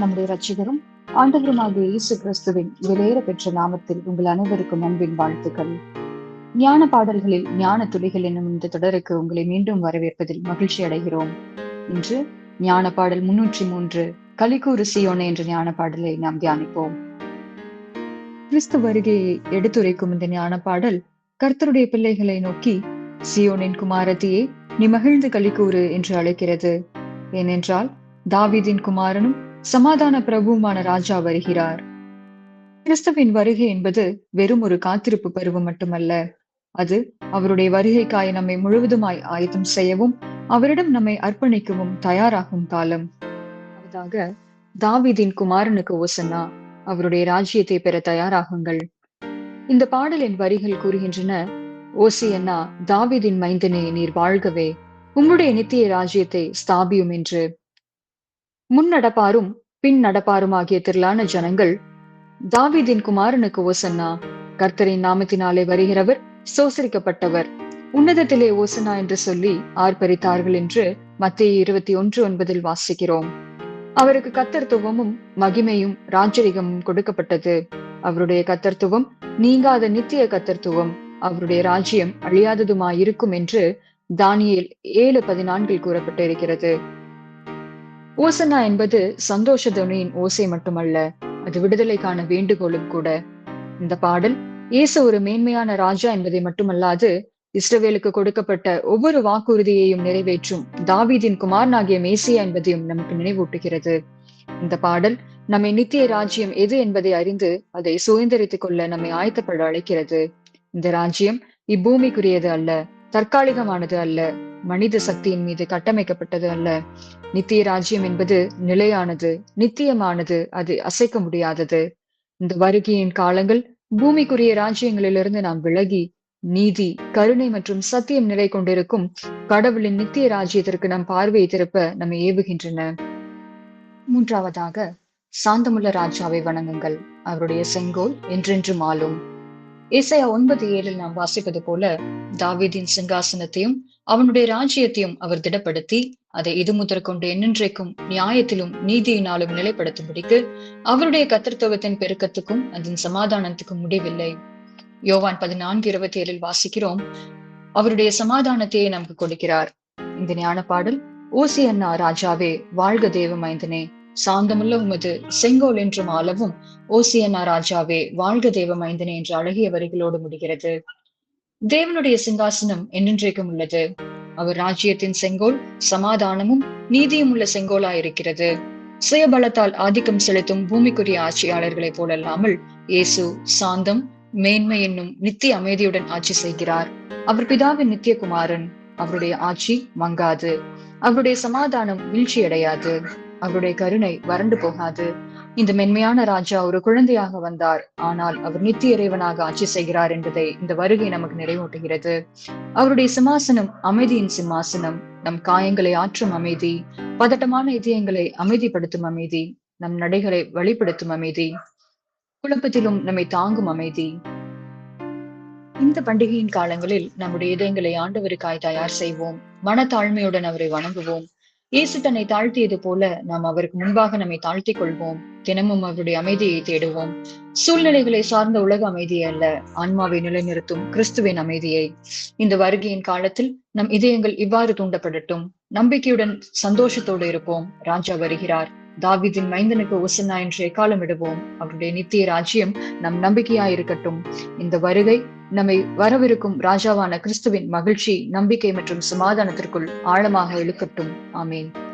நம்முடைய ரட்சிகரும் ஆண்டவருமாகிய இயேசு கிறிஸ்துவின் விலையேற பெற்ற நாமத்தில் உங்கள் அனைவருக்கும் அன்பின் வாழ்த்துக்கள். ஞான பாடல்களில் ஞான துளிகள் என்னும் இந்த தொடருக்கு உங்களை மீண்டும் வரவேற்பதில் மகிழ்ச்சி அடைகிறோம். இன்று ஞான பாடல் முன்னூற்றி மூன்று கலிக்கூறு சியோனே என்ற ஞான பாடலை நாம் தியானிப்போம். கிறிஸ்து வருகையை எடுத்துரைக்கும் இந்த ஞான பாடல் கர்த்தருடைய பிள்ளைகளை நோக்கி சியோனின் குமாரத்தியே நீ மகிழ்ந்து கலிக்கூறு என்று அழைக்கிறது. ஏனென்றால் தாவிதின் குமாரனும் சமாதான பிரபுமான ராஜா வருகிறார். கிறிஸ்துவின் வருகை என்பது வெறும் ஒரு காத்திருப்பு பருவம் மட்டுமல்ல. அது அவருடைய வருகைக்காய் நம்மை முழுவதுமாய் ஆயத்தம் செய்யவும் அவரிடம் நம்மை அர்ப்பணிக்கவும் தயாராகும் காலம். அதாக தாவிதின் குமாரனுக்கு ஓசன்னா அவருடைய ராஜ்யத்தை பெற தயாராகுங்கள். இந்த பாடலின் வரிகள் கூறுகின்றன ஓசியன்னா தாவிதின் மைந்தனே நீர் வாழ்கவே உம்முடைய நித்திய ராஜ்யத்தை ஸ்தாபியும் என்று. முன்னடப்பாரும் பின் நடப்பாரும் ஆகிய திரளான ஜனங்கள் தாவிதின் குமாரனுக்கு ஓசன்னா கர்த்தரின் நாமத்தினாலே வருகிறவர் சோசரிக்கப்பட்டவர். உன்னதத்திலே ஓசனா என்று சொல்லி ஆர்ப்பரித்தார்கள் என்று மத்திய இருபத்தி ஒன்று ஒன்பதில் வாசிக்கிறோம். அவருக்கு கத்தர்த்துவமும் மகிமையும் ராஜரிகமும் கொடுக்கப்பட்டது. அவருடைய கத்தர்த்துவம் நீங்காத நித்திய கத்தர்த்துவம் அவருடைய ராஜ்யம் அழியாததுமாயிருக்கும் என்று தானியல் ஏழு பதினான்கில் கூறப்பட்டிருக்கிறது. ஓசனா என்பது சந்தோஷ துணியின் ஓசை மட்டுமல்ல அது விடுதலைக்கான வேண்டுகோளும் கூட. இந்த பாடல் இயேசு ஒரு மேன்மையான ராஜா என்பதை மட்டுமல்லாது இஸ்ரவேலுக்கு கொடுக்கப்பட்ட ஒவ்வொரு வாக்குறுதியையும் நிறைவேற்றும் தாவீதின் குமாரனாகிய மேசியா என்பதையும் நமக்கு நினைவூட்டுகிறது. இந்த பாடல் நம்மை நித்திய ராஜ்யம் எது என்பதை அறிந்து அதை சுதந்திரித்துக் கொள்ள நம்மை ஆயத்தப்பட அழைக்கிறது. இந்த ராஜ்யம் இப்பூமிக்குரியது அல்ல தற்காலிகமானது அல்ல மனித சக்தியின் மீது கட்டமைக்கப்பட்டது அல்ல. நித்திய ராஜ்யம் என்பது நிலையானது நித்தியமானது அது அசைக்க முடியாதது. இந்த வருகையின் காலங்கள் பூமிக்குரிய ராஜ்யங்களிலிருந்து நாம் விலகி நீதி கருணை மற்றும் சத்தியம் நிலை கொண்டிருக்கும் கடவுளின் நித்திய ராஜ்யத்திற்கு நம் பார்வையை திருப்ப நம்மை ஏவுகின்றன. மூன்றாவதாக சாந்தமுள்ள ராஜாவை வணங்குங்கள். அவருடைய செங்கோல் என்றென்றும் ஆளும். இசையா ஒன்பது ஏழில் நாம் வாசிப்பது போல தாவீதின் சிங்காசனத்தையும் அவனுடைய ராஜ்யத்தையும் அவர் திடப்படுத்தி அதை இது முதற் கொண்டு என்னென்றைக்கும் நியாயத்திலும் நீதியினாலும் நிலைப்படுத்தும்படிக்கு அவருடைய கத்திரத்துவத்தின் பெருக்கத்துக்கும் அதன் சமாதானத்துக்கும் முடிவில்லை. யோவான் பதினான்கு இருபத்தி ஏழில் வாசிக்கிறோம். அவருடைய சமாதானத்தையே நமக்கு கொடுக்கிறார். இந்த ஞான பாடல் அண்ணா ராஜாவே வாழ்க தேவ மைந்தனே. சாந்தமுள்ள உமது செங்கோல் என்றும் ஆளவும் ஓசியன்னா ராஜாவே வாழ்க தேவ மைந்தனே என்ற அழகிய வரிகளோடு முடிகிறது. தேவனுடைய சிங்காசனம் என்னென்றைக்கும் உள்ளது. அவர் ராஜ்யத்தின் செங்கோல் சமாதானமும் நீதியும் உள்ள செங்கோலா இருக்கிறது சுயபலத்தால் ஆதிக்கம் செலுத்தும் பூமிக்குரிய ஆட்சியாளர்களைப் போலல்லாமல் இயேசு சாந்தம் மேன்மை என்னும் நித்திய அமைதியுடன் ஆட்சி செய்கிறார். அவர் பிதாவின் நித்திய குமாரன் அவருடைய ஆட்சி மங்காது. அவருடைய சமாதானம் வீழ்ச்சியடையாது. அவருடைய கருணை வறண்டு போகாது. இந்த மென்மையான ராஜா ஒரு குழந்தையாக வந்தார். ஆனால் அவர் நித்திய இறைவனாக ஆட்சி செய்கிறார் என்பதை இந்த வருகை நமக்கு நிறைவூட்டுகிறது. அவருடைய சிம்மாசனம் அமைதியின் சிம்மாசனம். நம் காயங்களை ஆற்றும் அமைதி. பதட்டமான இதயங்களை அமைதிப்படுத்தும் அமைதி. நம் நடைகளை வழிப்படுத்தும் அமைதி. குழப்பத்திலும் நம்மை தாங்கும் அமைதி. இந்த பண்டிகையின் காலங்களில் நம்முடைய இதயங்களை ஆண்டவருக்காய் தயார் செய்வோம். மனத்தாழ்மையுடன் அவரை வணங்குவோம். இயேசு தன்னை தாழ்த்தியது போல நாம் அவருக்கு முன்பாக நம்மை தாழ்த்திக் கொள்வோம். தினமும் அவருடைய அமைதியை தேடுவோம். சூழ்நிலைகளை சார்ந்த உலக அமைதியை அல்ல ஆன்மாவை நிலைநிறுத்தும் கிறிஸ்துவின் அமைதியை. இந்த வருகையின் காலத்தில் நம் இதயங்கள் இவ்வாறு தூண்டப்படட்டும். நம்பிக்கையுடன் சந்தோஷத்தோடு இருப்போம். ராஜா வருகிறார். தாவிதின் மைந்தனுக்கு ஒசனா என்று எக்காலம் விடுவோம் அவருடைய நித்திய ராஜ்யம் நம் நம்பிக்கையா இருக்கட்டும் இந்த வருகை நம்மை வரவிருக்கும் ராஜாவான கிறிஸ்துவின் மகிழ்ச்சி நம்பிக்கை மற்றும் சமாதானத்திற்குள் ஆழமாக இழுக்கட்டும். ஆமேன்.